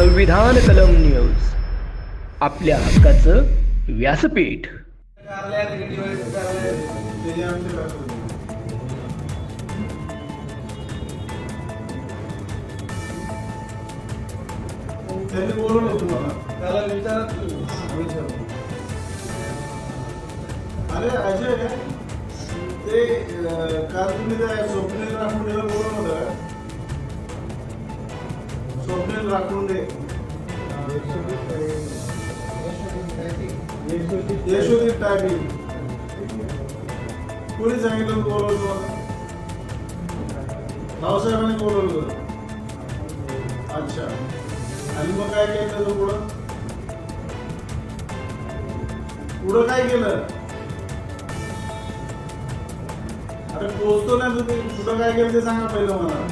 संविधान कलम न्यूज. आपल्या हक्काचं व्यासपीठ. त्यांनी बोलवलं तुम्हाला त्याला अरे अजय ते काल तुम्ही त्या स्वप्नेला बोलवलं. होतं का? स्वप्नील राखुंडे यशोदी टायपिंग कोणी सांगितलं बोलवलं तुम्हाला भाऊसाहेबांनी बोलवलं होतं. अच्छा आणि मग काय केलं त्याचं पुढं पुढं काय केलं अरे पोचतो ना तुम्ही पुढं काय केलं ते सांगा पहिलं मला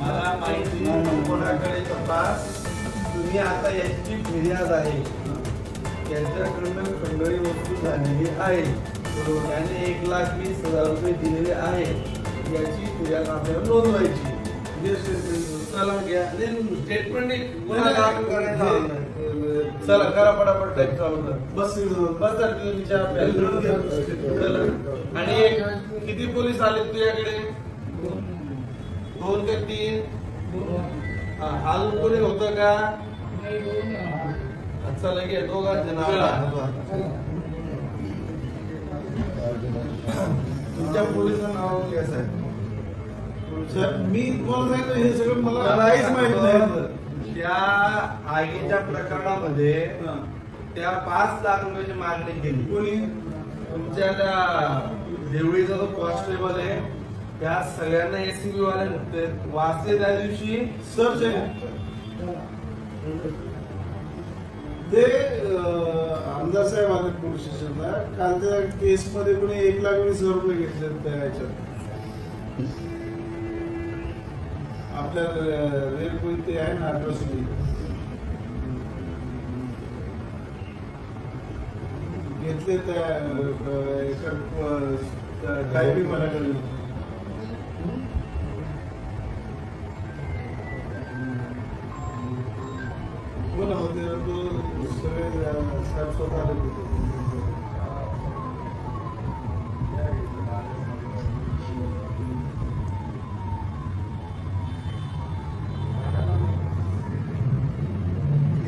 मला माहिती कोणाकडे तपास? तुम्ही आता याची फिर्याद आहे. यांच्याकडनं खंडळी वस्तू झालेली आहे. त्याने एक लाख वीस हजार रुपये दिलेले आहे याची फिर्याद आपल्याला नोंदवायची. स्टेटमेंट चला करा पटापट टाईप चालू कर. बस बस तुमच्या. आणि एक किती पोलीस आले तुझ्याकडे? दोन का तीन? हा, अजून कोणी होतं का? चला घे दोघांचे तुमच्या पोलिसांचं नाव घ्या साहेब? मी तुम्हाला सांगितलं हे सगळं मला काहीच माहीत नाही. त्या आगीच्या प्रकरणामध्ये त्या पाच लाख रुपयाची मागणी केली. कोणी? तुमच्या त्या देवळीचा जो कॉन्स्टेबल आहे त्या सगळ्यांना एसीबी वाले वाचले त्या दिवशी? सर्च आहे ते आमदार साहेब आले पोलीस स्टेशनला. काल त्या केस मध्ये कोणी एक लाख वीस हजार रुपये घेतले त्या ह्याच्यात आपल्या रेल ते आहे ना अट्रॉसिटी घेतले त्या एका काय बी मराठी बोला होते सगळे साहेब स्वतः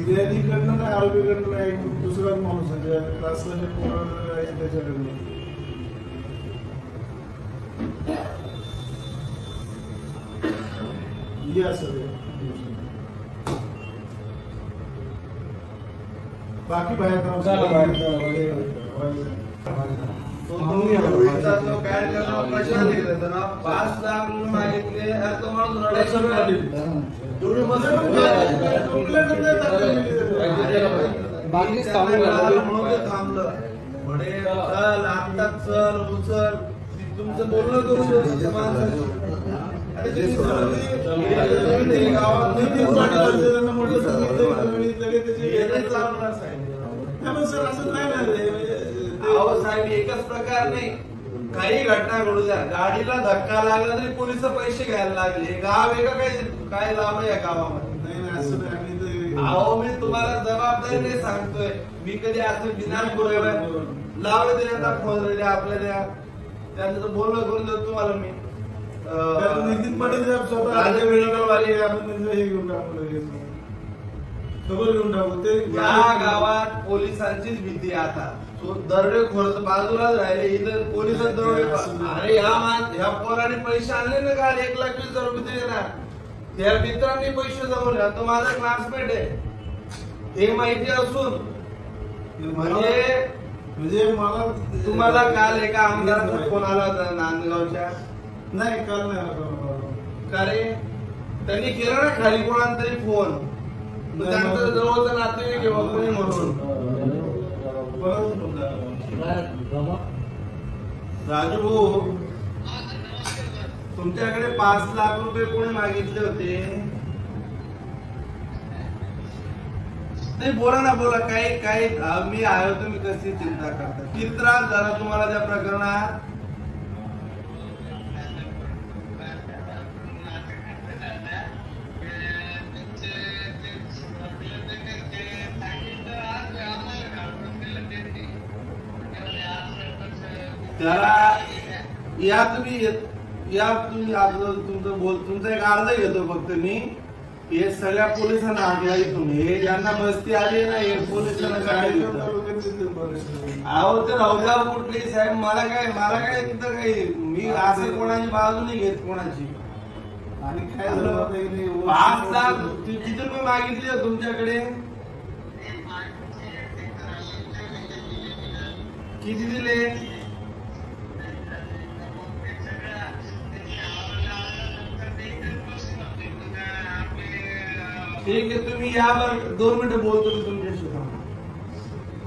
आले होते. फिर्यादीकडनं नाही आरोपीकडनं नाही एक दुसराच माणूस आहे ज्या त्रासलेल्या पोराला आहे त्याच्याकडनं या सगळे बाकी बाहेर काम पाच लाख मागितले तो माणूस थांबलं म्हणे चल चल उचल तुमचं बोलणं करू शकतो गावात म्हटलं त्याची चालणार सर असं नाही अहो साहेब एकच प्रकार नाही. काही घटना घडू द्या. गाडीला धक्का लागला तरी पोलीस पैसे घ्यायला लागले. गाव आहे का काय? काय लावलं या गावामध्ये? नाही, नाही, नाही. अहो मी तुम्हाला जबाबदारीने सांगतोय. मी कधी असं विधान बोलवलं लावलं ते आता फोन रे आपल्या द्या त्यांचं बोलणं करून देतो तुम्हाला मी. नितीन पाटील साहेब स्वतः राजे आपण हे घेऊन. खबर घेऊन टाकू ते या गावात पोलिसांचीच भीती आहे आता. तो दरोडे खोर बाजूलाच राहिले इथं पोलीस दरोडे अरे मान ह्या पोराने पैसे आणले ना काल एक लाख वीस हजार रुपये दिले ना त्या मित्रांनी पैसे जमवले. तो माझा क्लासमेट आहे. हे माहिती असून म्हणजे म्हणजे मला तुम्हाला काल एका आमदाराचा फोन आला होता नांदगावच्या. नाही काल नाही आला. का रे? त्यांनी केला ना खाली कोणाला तरी फोन. त्यांचं जवळचं नातेवाईक किंवा कोणी म्हणून राजू भाऊ तुमच्याकडे पाच लाख रुपये कोणी मागितले होते? नाही बोला ना बोला. काही काही मी आहे तुम्ही कशी चिंता करता? चित्रा त्रास झाला तुम्हाला त्या प्रकरणात? त्याला या तुम्ही या तुम्ही आपलं तुमचं बोल तुमचा एक अर्ज घेतो फक्त मी. हे सगळ्या पोलिसांना आठवा इथून हे ज्यांना मस्ती आली ना हे पोलिसांना काय अहो तर राहू कुठली साहेब मला काय मला काय तिथं काही मी असं कोणाची बाजू नाही घेत कोणाची. आणि काय झालं पाच लाख कि- किती रुपये मागितले तुमच्याकडे. किती दिले? ठीक आहे तुम्ही या बरं. दोन मिनिटं बोलतो मी तुमच्याशी.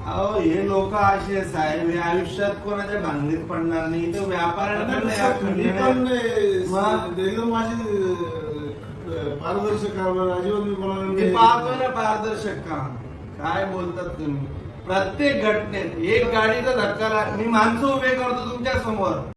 अहो हे लोक असे साहेब हे आयुष्यात कोणाच्या भांगणीत पडणार नाही. तर एकदम माझी पारदर्शक अजिबात पाहतोय ना पारदर्शक काम. काय बोलतात तुम्ही? प्रत्येक घटनेत एक गाडीचा धक्का मी माणसं उभे करतो तुमच्यासमोर.